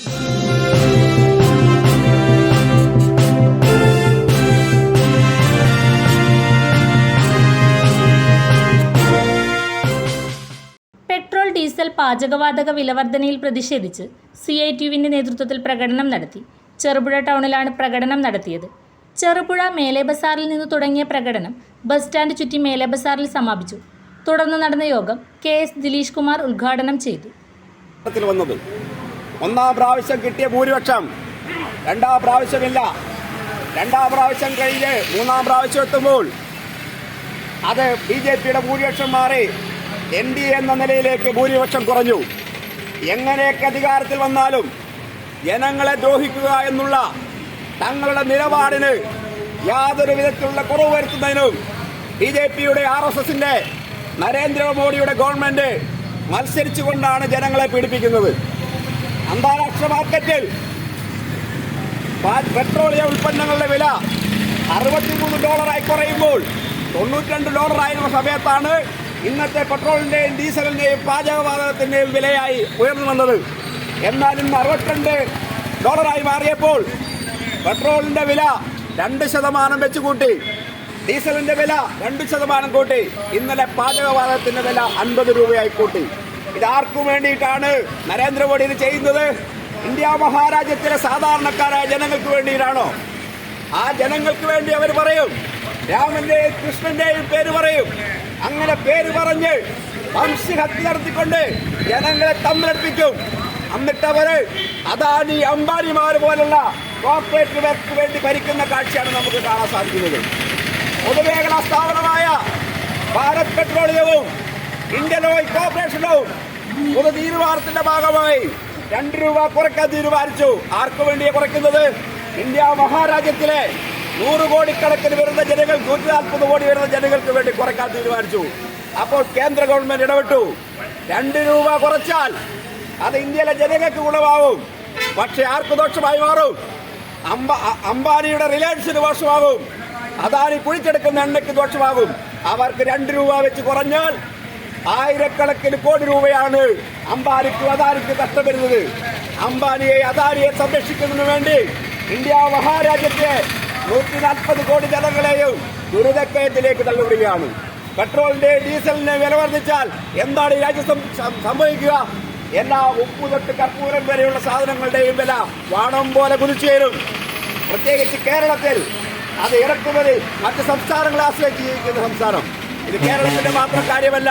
Petrol diesel പാചകവാതക വിലവർദ്ധനയിൽ പ്രതിഷേധിച്ച് C I T യുവിന്റെ നേതൃത്വത്തിൽ പ്രകടനം നടത്തി. ചെറുപുഴ ടൗണിലാണ് പ്രകടനം നടത്തിയത്. ചെറുപുഴ മേലെ ബസാറിൽ നിന്ന് തുടങ്ങിയ പ്രകടനം ബസ് സ്റ്റാൻഡ് ചുറ്റി മേലെ ബസാറിൽ സമാപിച്ചു. തുടർന്ന് നടന്ന യോഗം കെ എസ് ദിലീഷ് കുമാർ ഉദ്ഘാടനം ചെയ്തു. ഒന്നാം പ്രാവശ്യം കിട്ടിയ ഭൂരിപക്ഷം. രണ്ടാം പ്രാവശ്യമില്ല. രണ്ടാം പ്രാവശ്യം കഴിഞ്ഞ് മൂന്നാം പ്രാവശ്യം എത്തുമ്പോൾ അത് ബി ജെ പിയുടെ ഭൂരിപക്ഷം മാറി എൻ ഡി എന്ന നിലയിലേക്ക് ഭൂരിപക്ഷം കുറഞ്ഞു. എങ്ങനെയൊക്കെ അധികാരത്തിൽ വന്നാലും ജനങ്ങളെ ദ്രോഹിക്കുക എന്നുള്ള തങ്ങളുടെ നിലപാടിന് യാതൊരു വിധത്തിലുള്ള കുറവ് വരുത്തുന്നതിനും ബി ജെ പിയുടെ ആർ എസ് എസിന്റെ നരേന്ദ്രമോദിയുടെ ഗവൺമെന്റ് മത്സരിച്ചുകൊണ്ടാണ് ജനങ്ങളെ പീഡിപ്പിക്കുന്നത്. അന്താരാഷ്ട്ര മാർക്കറ്റിൽ പെട്രോളിയ ഉൽപ്പന്നങ്ങളുടെ വില അറുപത്തിമൂന്ന് ഡോളറായി കുറയുമ്പോൾ തൊണ്ണൂറ്റിരണ്ട് ഡോളറായിരുന്ന സമയത്താണ് ഇന്നത്തെ പെട്രോളിന്റെയും ഡീസലിന്റെയും പാചകവാതകത്തിന്റെയും വിലയായി ഉയർന്നു വന്നത്. എന്നാൽ ഇന്ന് അറുപത്തിരണ്ട് ഡോളറായി മാറിയപ്പോൾ പെട്രോളിന്റെ വില രണ്ട് ശതമാനം വെച്ച് കൂട്ടി ഡീസലിന്റെ വില രണ്ട് ശതമാനം കൂട്ടി. ഇന്നലെ പാചകവാതകത്തിന്റെ വില അൻപത് രൂപയായി കൂട്ടി. ഇത് ആർക്കു വേണ്ടിയിട്ടാണ് നരേന്ദ്രമോദി ഇത് ചെയ്യുന്നത്? ഇന്ത്യ മഹാരാജ്യത്തിലെ സാധാരണക്കാരായ ജനങ്ങൾക്ക് വേണ്ടിയിട്ടാണോ? ആ ജനങ്ങൾക്ക് വേണ്ടി അവർ പറയും. രാമന്റെയും കൃഷ്ണന്റെയും പേര് പറയും. അങ്ങനെ പേര് പറഞ്ഞ് വംശഹത്യ നടത്തിക്കൊണ്ട് ജനങ്ങളെ തമ്മിലടിപ്പിക്കും. എന്നിട്ട് അവർ അദാനി അംബാനിമാർ പോലുള്ള കോർപ്പറേറ്റുകൾക്ക് വേണ്ടി ഭരിക്കുന്ന കാഴ്ചയാണ് നമുക്ക് കാണാൻ സാധിക്കുന്നത്. പൊതുമേഖലാ സ്ഥാപനമായ ഭാരത് പെട്രോളിയവും ഇന്ത്യൻ ഓയിൽ കോർപ്പറേഷനും ഒരു തീരുമാനത്തിന്റെ ഭാഗമായി രണ്ട് രൂപ കുറയ്ക്കാൻ തീരുമാനിച്ചു. ആർക്കു വേണ്ടിയാ കുറയ്ക്കുന്നത്? ഇന്ത്യ മഹാരാജ്യത്തിലെ നൂറ് കോടിക്കണക്കിന് വരുന്ന ജനങ്ങൾ നൂറ്റി നാൽപ്പത് കോടി വരുന്ന ജനങ്ങൾക്ക് വേണ്ടി കുറയ്ക്കാൻ തീരുമാനിച്ചു. അപ്പോൾ കേന്ദ്ര ഗവൺമെന്റ് ഇടപെട്ടു. രണ്ട് രൂപ കുറച്ചാൽ അത് ഇന്ത്യയിലെ ജനങ്ങൾക്ക് ഗുണമാവും. പക്ഷെ ആർക്ക് ദോഷമായി മാറും? അംബ അംബാനിയുടെ റിലയൻസിന് ദോഷമാകും അദാനി കുഴിച്ചെടുക്കുന്ന എണ്ണയ്ക്ക് ദോഷമാകും അവർക്ക് രണ്ട് രൂപ വെച്ച് കുറഞ്ഞാൽ ആയിരക്കണക്കിന് കോടി രൂപയാണ് അംബാനിക്ക് അദാനിക്ക് കഷ്ടപ്പെടുന്നത് അംബാനിയെ അദാനിയെ സംരക്ഷിക്കുന്നതിന് വേണ്ടി ഇന്ത്യ മഹാരാജ്യത്തെ നൂറ്റി നാൽപ്പത് കോടി ജനങ്ങളെയും ദുരിതക്കയത്തിലേക്ക് തള്ളിവിടുകയാണ്. പെട്രോളിന്റെ ഡീസലിന്റെ വില വർദ്ധിച്ചാൽ എന്താണ് രാജ്യം സംഭവിക്കുക? എല്ലാ ഉപ്പ് തൊട്ട് കർപ്പൂരം വരെയുള്ള സാധനങ്ങളുടെയും വില വാണം പോലെ കുതിച്ചുയരും പ്രത്യേകിച്ച് കേരളത്തിൽ അത് ഇറക്കുമതി മറ്റ് സംസ്ഥാനങ്ങളെ ആശ്രയിച്ച് ജീവിക്കുന്ന സംസ്ഥാനം. ഇത് കേരളത്തിന്റെ മാത്രം കാര്യമല്ല.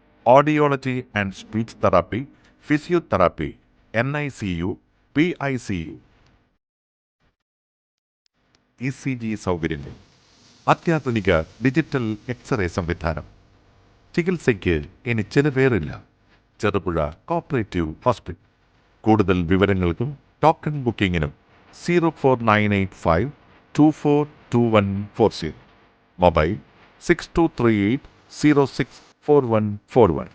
audiology and speech therapy physiotherapy N I C U P I C U E C G സൗകര്യങ്ങൾ. അത്യാധുനിക ഡിജിറ്റൽ എക്സ്റേ സംവിധാനം. ചികിത്സയ്ക്ക് ഇനി ചെലവേറില്ല ചെറുപുഴ കോപ്പറേറ്റീവ് ഹോസ്പിറ്റൽ. കൂടുതൽ വിവരങ്ങൾക്കും token ബുക്കിങ്ങിനും zero four nine eight five two four two one four zero. Mobile six two three eight zero six four one four one